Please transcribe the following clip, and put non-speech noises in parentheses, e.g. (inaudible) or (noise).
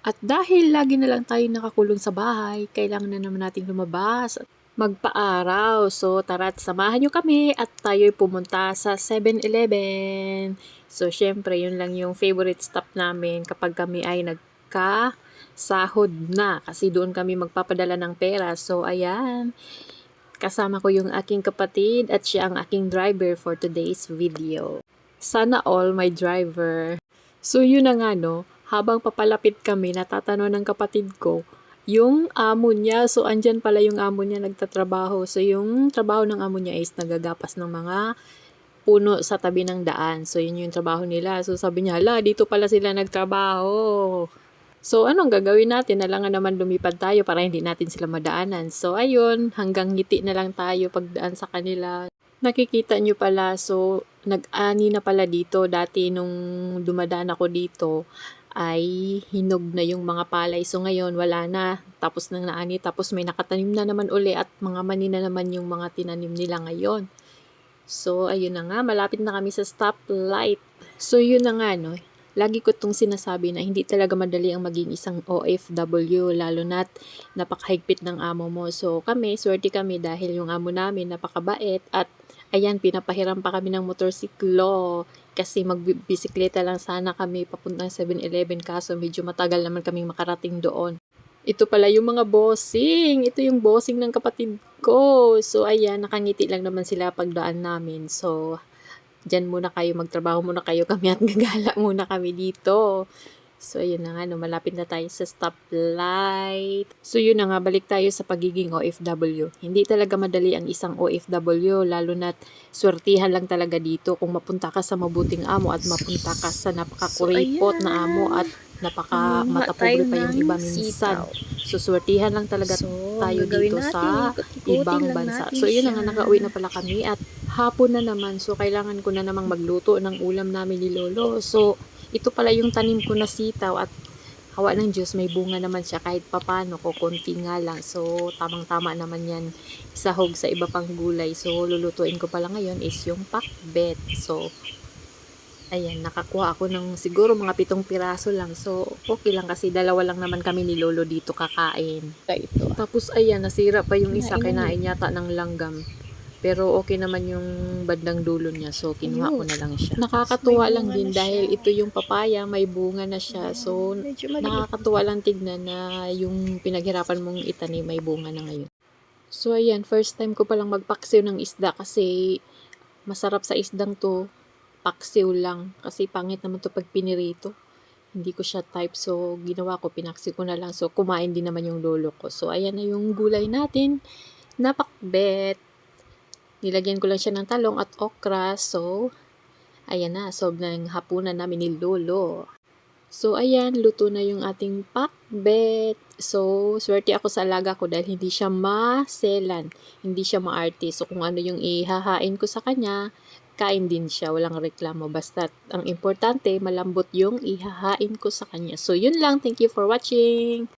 At dahil lagi na lang tayo nakakulong sa bahay, kailangan na naman nating lumabas at magpaaraw. So tara't samahan nyo kami at tayo'y pumunta sa 7-Eleven. So syempre yun lang yung favorite stop namin kapag kami ay nagka sahod na kasi doon kami magpapadala ng pera. So ayan, kasama ko yung aking kapatid at siya ang aking driver for today's video. Sana all my driver. So yun na nga no, habang papalapit kami, natatanong ng kapatid ko, yung amo niya, so andyan pala yung amo niya nagtatrabaho. So yung trabaho ng amo niya is nagagapas ng mga puno sa tabi ng daan. So yun yung trabaho nila. So sabi niya, hala, dito pala sila nagtrabaho. So anong gagawin natin? Nalangan naman lumipad tayo para hindi natin sila madaanan. So ayun, hanggang ngiti na lang tayo pagdaan sa kanila. Nakikita nyo pala, so nag-ani na pala dito. Dati nung dumadaan ako dito, ay hinog na yung mga palay. So ngayon, wala na. Tapos nang naani, tapos may nakatanim na naman uli at mga mani na naman yung mga tinanim nila ngayon. So, ayun na nga, malapit na kami sa stoplight. So, yun na nga, no. Lagi ko itong sinasabi na hindi talaga madali ang maging isang OFW, lalo na't napakahigpit ng amo mo. So, kami, swerte kami dahil yung amo namin napakabait at ayan, pinapahiram pa kami ng motorsiklo kasi magbibisikleta lang sana kami papuntang 7-Eleven kaso medyo matagal naman kaming makarating doon. Ito pala yung mga bossing. Ito yung bossing ng kapatid ko. So, ayan, nakangiti lang naman sila pagdaan namin. So, dyan muna kayo, magtrabaho muna kayo kami at (laughs) gagala muna kami dito. So, yun na nga, no, malapit na tayo sa stoplight. So, yun na nga, balik tayo sa pagiging OFW. Hindi talaga madali ang isang OFW, lalo na't swertihan lang talaga dito kung mapunta ka sa mabuting amo at mapunta ka sa napakakuripot So, na amo at napaka matapobre pa yung iba minsan. So, swertihan lang talaga So, tayo dito natin, sa ibang bansa. So, yun na nga, nakauwi na pala kami at hapon na naman. So, kailangan ko na namang magluto ng ulam namin ni Lolo. So, ito pala yung tanim ko na sitaw at hawa ng Diyos, may bunga naman siya kahit papano ko, konti nga lang. So, tamang-tama naman yan sahog sa iba pang gulay. So, lulutuin ko pala ngayon is yung pakbet. So, ayan, nakakuha ako ng siguro mga pitong piraso lang. So, okay lang kasi dalawa lang naman kami ni Lolo dito kakain. Ito. Tapos ayan, nasira pa yung isa, Kinain na kinain yata ng langgam. Pero okay naman yung bandang dulo niya, so kinuha ko na lang siya. Nakakatuwa lang din na dahil ito yung papaya, may bunga na siya. So nakakatuwa lang tignan na yung pinaghirapan mong itanim may bunga na ngayon. So ayan, first time ko palang magpaksiw ng isda kasi masarap sa isdang to, paksiw lang. Kasi pangit naman to pag pinirito. Hindi ko siya type, so ginawa ko, pinaksiw ko na lang. So kumain din naman yung lolo ko. So ayan na yung gulay natin, napakbet. Nilagyan ko lang siya ng talong at okra. So, ayan na. Sob yung hapunan namin ni Lolo. So, ayan. Luto na yung ating pakbet. So, swerte ako sa alaga ko dahil hindi siya maselan. Hindi siya maarte. So, kung ano yung ihahain ko sa kanya, kain din siya. Walang reklamo. Basta, ang importante, malambot yung ihahain ko sa kanya. So, yun lang. Thank you for watching.